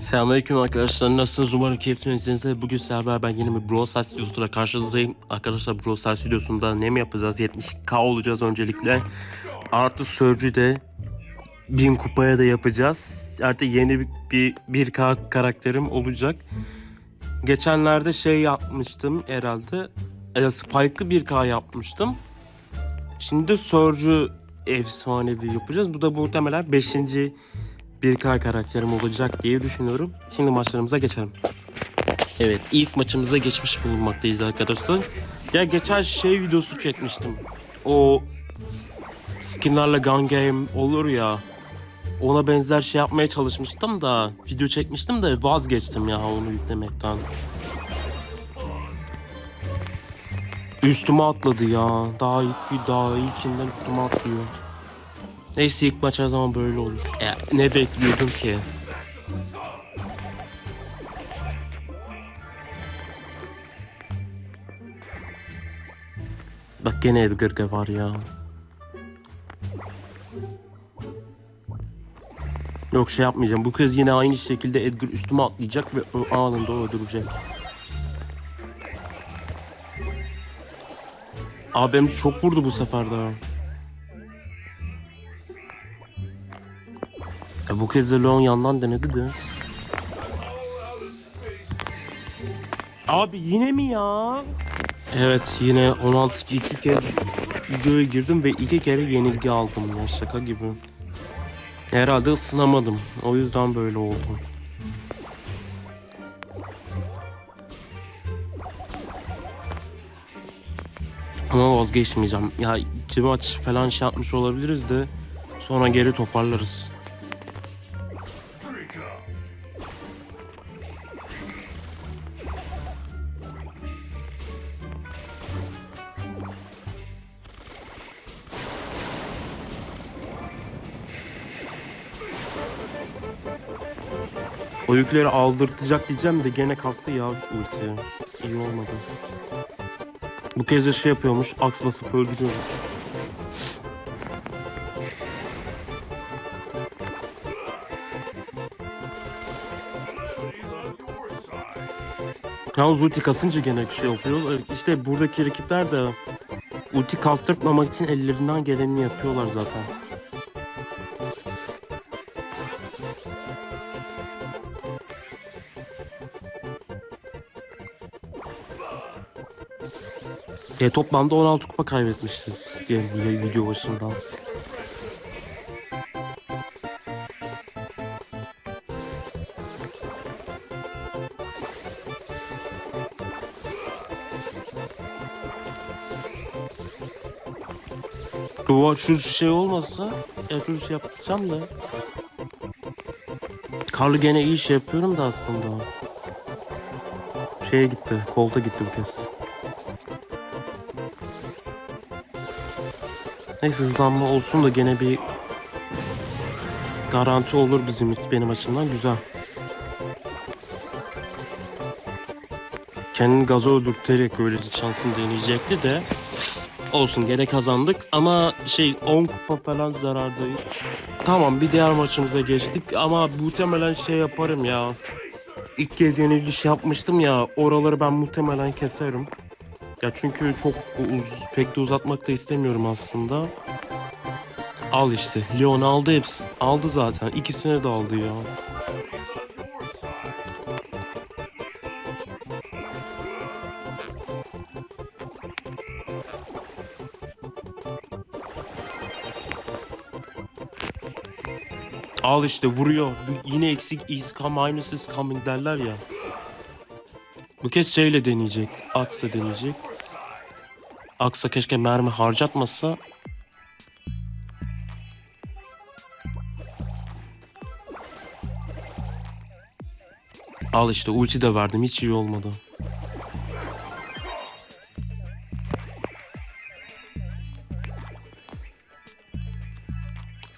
Selamünaleyküm arkadaşlar. Nasılsınız? Umarım keyiflerinizde. Bugün sizlerle beraber yeni bir Brawl Stars videosuyla karşınızdayım. Arkadaşlar Brawl Stars videosunda ne mi yapacağız? 70k olacağız öncelikle. Artı Surge'ü de 1000 kupaya da yapacağız. Artık yeni bir, bir 1k karakterim olacak. Geçenlerde şey yapmıştım herhalde. E, Spike'ı 1k yapmıştım. Şimdi de Surge'ü efsanevi yapacağız. Bu da muhtemelen 5. 1K karakterim olacak diye düşünüyorum. Şimdi maçlarımıza geçelim. Evet ilk maçımıza geçmiş bulunmaktayız arkadaşlar. Ya geçen şey videosu çekmiştim. O skinlerle gun game olur ya. Ona benzer şey yapmaya çalışmıştım da video çekmiştim de vazgeçtim ya onu yüklemekten. Üstüme atladı ya. Daha ilk daha ilkinden üstüme atlıyor. Neyse ilk maç her zaman böyle olur. Ya, ne bekliyordum ki? Bak gene Edgar var ya. Yok şey yapmayacağım. Bu kez yine aynı şekilde Edgar üstüme atlayacak ve o anında öldürecek. Abim çok vurdu bu sefer daha. Ya bu kez de Leon yandan denedi de. Abi yine mi ya? Evet yine 16 iki kez videoya girdim ve iki kere yenilgi aldım ya şaka gibi. Herhalde ısınamadım. O yüzden böyle oldu. Ama vazgeçmeyeceğim. Ya iki maç falan şey yapmış olabiliriz de sonra geri toparlarız. O yükleri aldırtacak diyeceğim de gene kastı ya ulti. İyi olmadı. Bu kez de şey yapıyormuş, aks basıp öldürüyormuş. Yalnız ulti kasınca gene şey yapıyor. İşte buradaki rakipler de ulti kastırtmamak için ellerinden geleni yapıyorlar zaten. E, toplamda 16 kupa kaybetmişiz diye video başından. Bu şu şey olmasa Ebru şey yapacağım da. Karlı gene iyi şey yapıyorum da aslında. Şeye gitti, kolta gitti bu kez. Neyse hızlanma olsun da gene bir garanti olur bizim benim açımdan güzel. Kendini gaza öldürterek böylece şansını deneyecekti de olsun gene kazandık ama şey 10 kupa falan zarardayız. Tamam bir diğer maçımıza geçtik ama muhtemelen şey yaparım ya. İlk kez yeniliş yapmıştım ya oraları ben muhtemelen keserim. Ya çünkü çok uz pek de uzatmak da istemiyorum aslında. Al işte. Leon aldı hepsi. Aldı zaten. İkisini de aldı ya. Al işte vuruyor. Yine eksik is coming derler ya. Bu kez şeyle deneyecek. Aksa deneyecek. Aksa keşke mermi harcatmasa. Al işte ulti de verdim hiç iyi olmadı.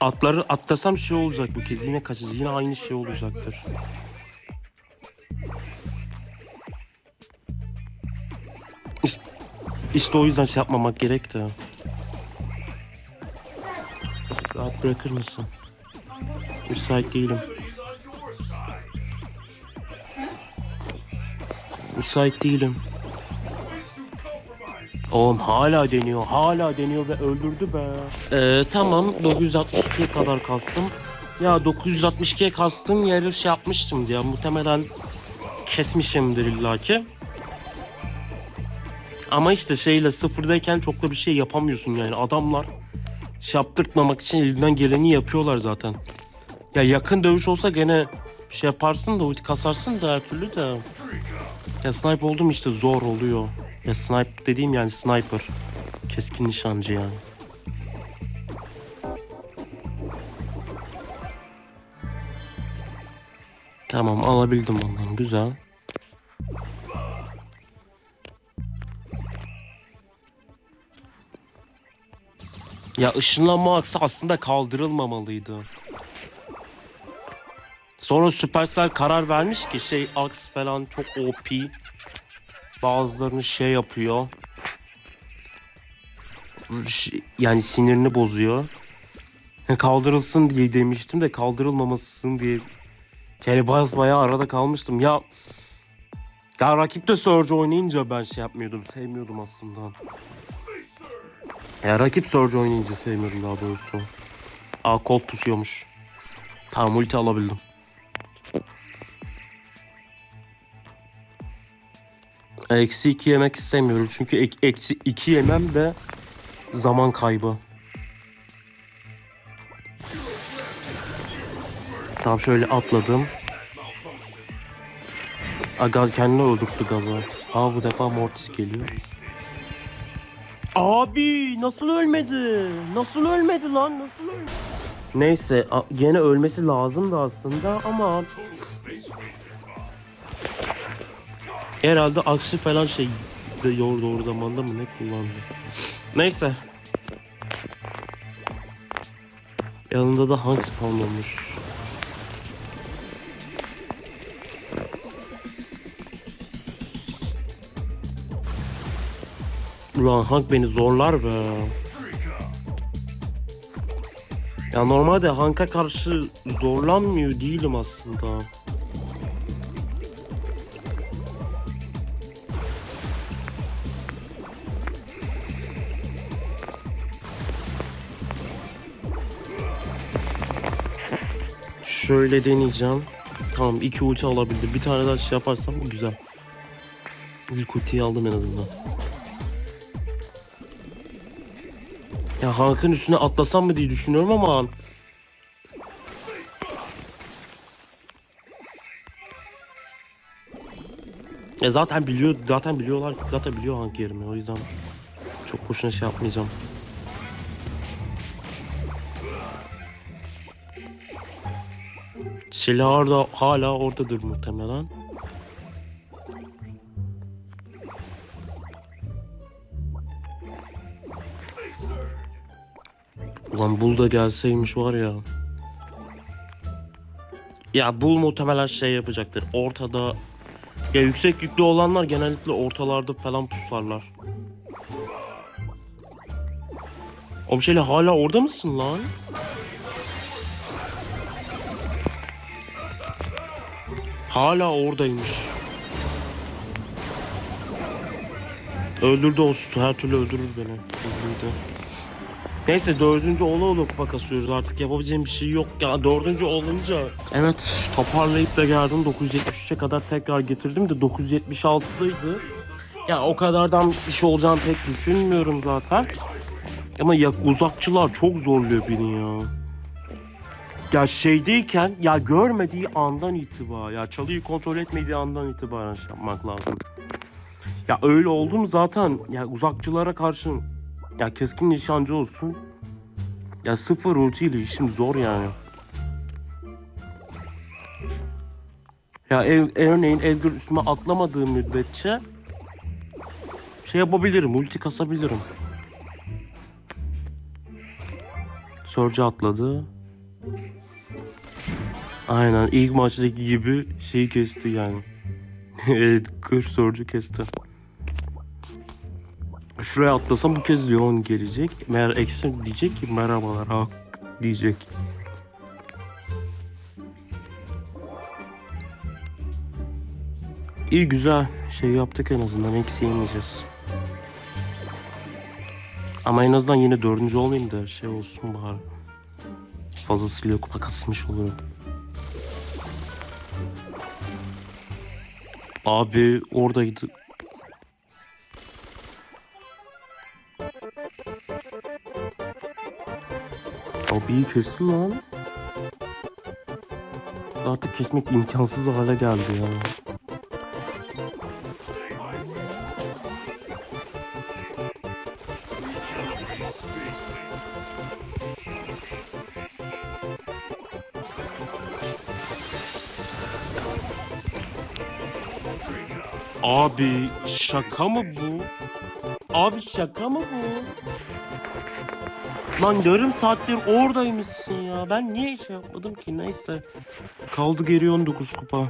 Atları atlasam şey olacak bu kez yine kaçacak yine aynı şey olacaktır. İşte o yüzden şey yapmamak gerekti. Rahat bırakır mısın? Müsait değilim. Müsait değilim. Oğlum hala deniyor, hala deniyor ve öldürdü be. Ee, tamam 962'ye kadar kastım. Ya 962'ye kastım yeri şey yapmıştım ya muhtemelen kesmişimdir illaki. Ama işte şeyle sıfırdayken çok da bir şey yapamıyorsun yani adamlar şey için elinden geleni yapıyorlar zaten. Ya yakın dövüş olsa gene şey yaparsın da ulti kasarsın da her türlü de. Ya sniper oldum işte zor oluyor. Ya sniper dediğim yani sniper. Keskin nişancı yani. Tamam alabildim ondan güzel. Ya ışınlanma aksı aslında kaldırılmamalıydı. Sonra Supercell karar vermiş ki şey aks falan çok OP. Bazılarını şey yapıyor. Yani sinirini bozuyor. Kaldırılsın diye demiştim de kaldırılmamasın diye. Yani baya bayağı arada kalmıştım. Ya ya rakip de Surge oynayınca ben şey yapmıyordum. Sevmiyordum aslında. Ya rakip Surge oynayınca sevmiyorum daha doğrusu. Aa kol pusuyormuş. Tamam ulti alabildim. Eksi 2 yemek istemiyorum çünkü ek- eksi 2 yemem de zaman kaybı. Tamam şöyle atladım. Aa, gaz kendini öldürttü gazı. Aa bu defa Mortis geliyor. Abi nasıl ölmedi? Nasıl ölmedi lan? Nasıl ölmedi? Neyse gene ölmesi lazımdı aslında ama herhalde aksi falan şey doğru doğru zamanda mı ne kullandı. Neyse. Yanında da Hank spawn olmuş. Ulan Hank beni zorlar be. Ya normalde Hank'a karşı zorlanmıyor değilim aslında. Şöyle deneyeceğim. Tamam iki ulti alabildim. Bir tane daha şey yaparsam bu güzel. İlk ultiyi aldım en azından. Ya Hank'ın üstüne atlasam mı diye düşünüyorum ama Ya zaten biliyor, zaten biliyorlar, zaten biliyor Hank yerimi. O yüzden çok boşuna şey yapmayacağım. Silah da hala oradadır muhtemelen. Ulan bul da gelseymiş var ya. Ya bul muhtemelen şey yapacaktır. Ortada ya yüksek yüklü olanlar genellikle ortalarda falan pusarlar. O şeyle hala orada mısın lan? Hala oradaymış. Öldürdü o sütü. Her türlü öldürür beni. Öldürdü. Neyse dördüncü ola ola kupa kasıyoruz artık. Yapabileceğim bir şey yok. Ya dördüncü olunca Evet. Toparlayıp da geldim. 973'e kadar tekrar getirdim de 976'daydı Ya o kadardan bir şey olacağını pek düşünmüyorum zaten. Ama ya uzakçılar çok zorluyor beni ya. Ya şeydeyken ya görmediği andan itibaren ya çalıyı kontrol etmediği andan itibaren şey yapmak lazım. Ya öyle oldum zaten. Ya uzakçılara karşı ya keskin nişancı olsun. Ya sıfır ultiyle işim zor yani. Ya ev, örneğin Edgar üstüme atlamadığı müddetçe şey yapabilirim, ulti kasabilirim. Surge atladı. Aynen ilk maçtaki gibi şeyi kesti yani. Edgar Surge'u kesti. Şuraya atlasam bu kez Leon gelecek. Mer Eksen diyecek ki merhabalar ha diyecek. İyi güzel şey yaptık en azından eksi yemeyeceğiz. Ama en azından yine dördüncü olmayayım da şey olsun bari. Fazlasıyla kupa kasmış olurum. Abi oradaydı. Abi iyi kestin lan. Artık kesmek imkansız hale geldi ya. Abi şaka mı bu? Abi şaka mı bu? Lan yarım saattir oradaymışsın ya. Ben niye şey yapmadım ki? Neyse. Kaldı geriye 19 kupa.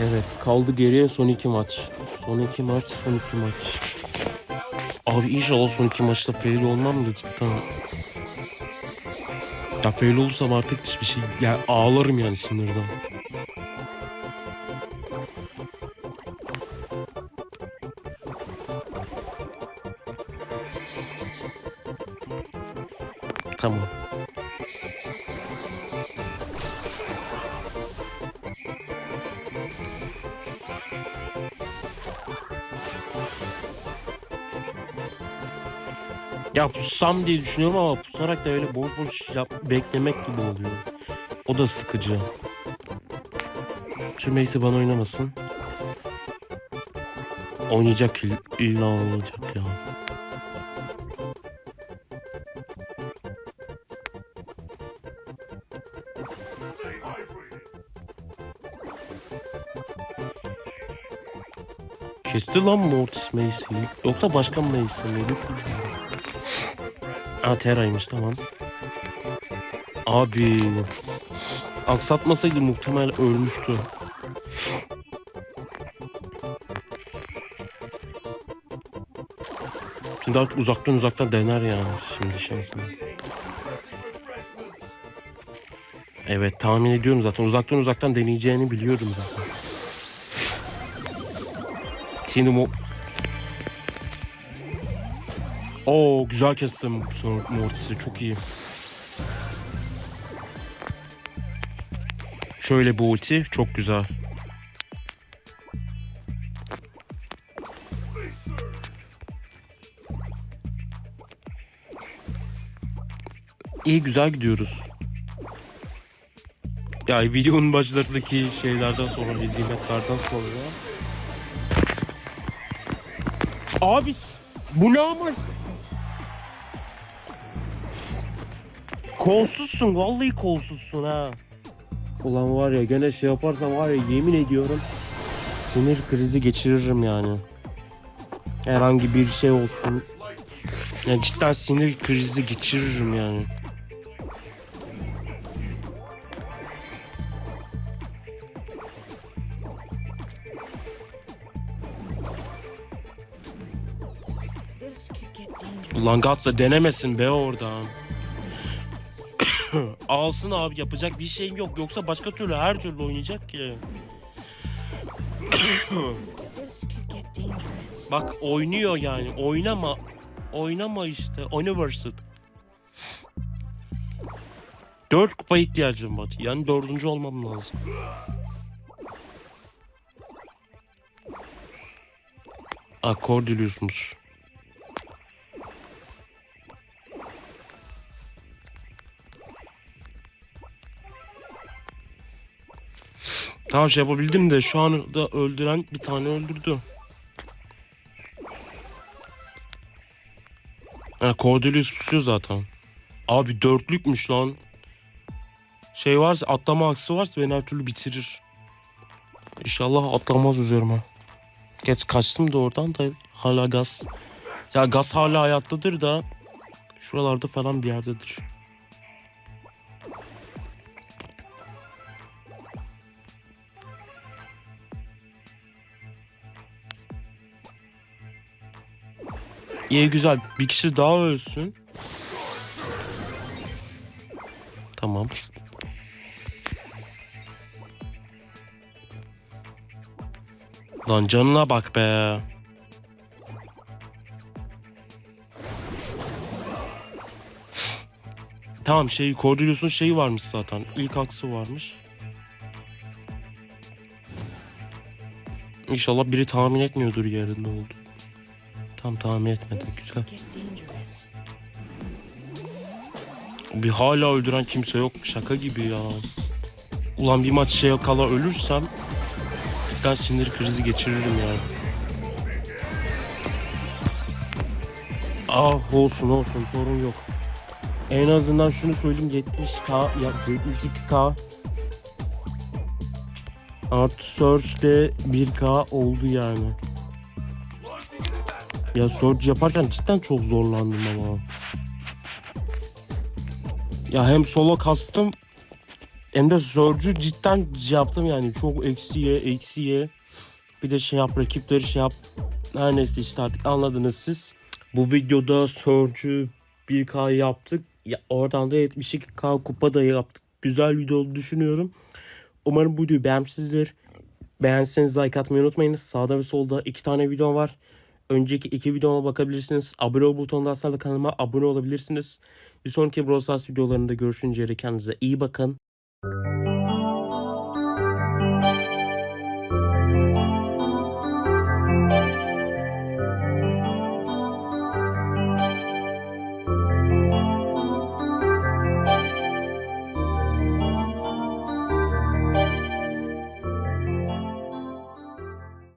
Evet kaldı geriye son iki maç. Son iki maç, son iki maç. Abi inşallah son iki maçta fail olmam da cidden. Ya fail olursam artık bir şey ya ağlarım yani sinirden. Ya pussam diye düşünüyorum ama pusarak da öyle boş boş yap, beklemek gibi oluyor. O da sıkıcı. Şu Macy bana oynamasın. Oynayacak ill- illa olacak ya. Kesti lan Mortis Macy'yi. Yoksa başka Macy miydi? Ha Tera'ymış tamam. Abi. Aksatmasaydı muhtemelen ölmüştü. Şimdi artık uzaktan uzaktan dener yani şimdi şansını. Evet tahmin ediyorum zaten. Uzaktan uzaktan deneyeceğini biliyordum zaten. Şimdi Oo güzel kestim Mortis'i çok iyi. Şöyle bu ulti çok güzel. İyi güzel gidiyoruz. Ya videonun başlarındaki şeylerden sonra, hizmetlerden sonra. Abi bu ne ama? Kolsuzsun vallahi kolsuzsun ha. Ulan var ya gene şey yaparsam var ya yemin ediyorum sinir krizi geçiririm yani. Herhangi bir şey olsun. Yani cidden sinir krizi geçiririm yani. Ulan Gatsa denemesin be oradan. Alsın abi yapacak bir şeyim yok. Yoksa başka türlü her türlü oynayacak ki. Bak oynuyor yani. Oynama. Oynama işte. Oynaversid. Dört kupa ihtiyacım var. Yani dördüncü olmam lazım. Aa Cordelius'muş. Tamam şey yapabildim de şu an da öldüren bir tane öldürdü. Ha Cordelius pusuyor zaten. Abi dörtlükmüş lan. Şey varsa atlama aksi varsa beni her türlü bitirir. İnşallah atlamaz üzerime. Geç kaçtım da oradan da hala gaz. Ya gaz hala hayattadır da şuralarda falan bir yerdedir. İyi güzel. Bir kişi daha ölsün. Tamam. Lan canına bak be. Tamam şey Cordelius'un şeyi varmış zaten. İlk aksı varmış. İnşallah biri tahmin etmiyordur yerinde oldu. Tam tahmin etmedi. This Güzel. Bir hala öldüren kimse yok. Şaka gibi ya. Ulan bir maç şey kala ölürsem ben sinir krizi geçiririm ya. Ah olsun olsun sorun yok. En azından şunu söyleyeyim 70k ya 72k Artı Search'te 1k oldu yani. Ya Search yaparken cidden çok zorlandım ama. Ya hem solo kastım hem de Surge'ü cidden şey yaptım yani çok eksiye eksiye bir de şey yap rakipleri şey yap her neyse işte artık anladınız siz. Bu videoda Surge'ü 1K yaptık. Ya, oradan da 72K kupa da yaptık. Güzel video olduğunu düşünüyorum. Umarım bu videoyu beğenmişsinizdir. Beğenseniz like atmayı unutmayınız. Sağda ve solda iki tane video var. Önceki iki videoma bakabilirsiniz. Abone ol butonuna basarla kanalıma abone olabilirsiniz. Bir sonraki Brawl Stars videolarında görüşünceye kendinize iyi bakın.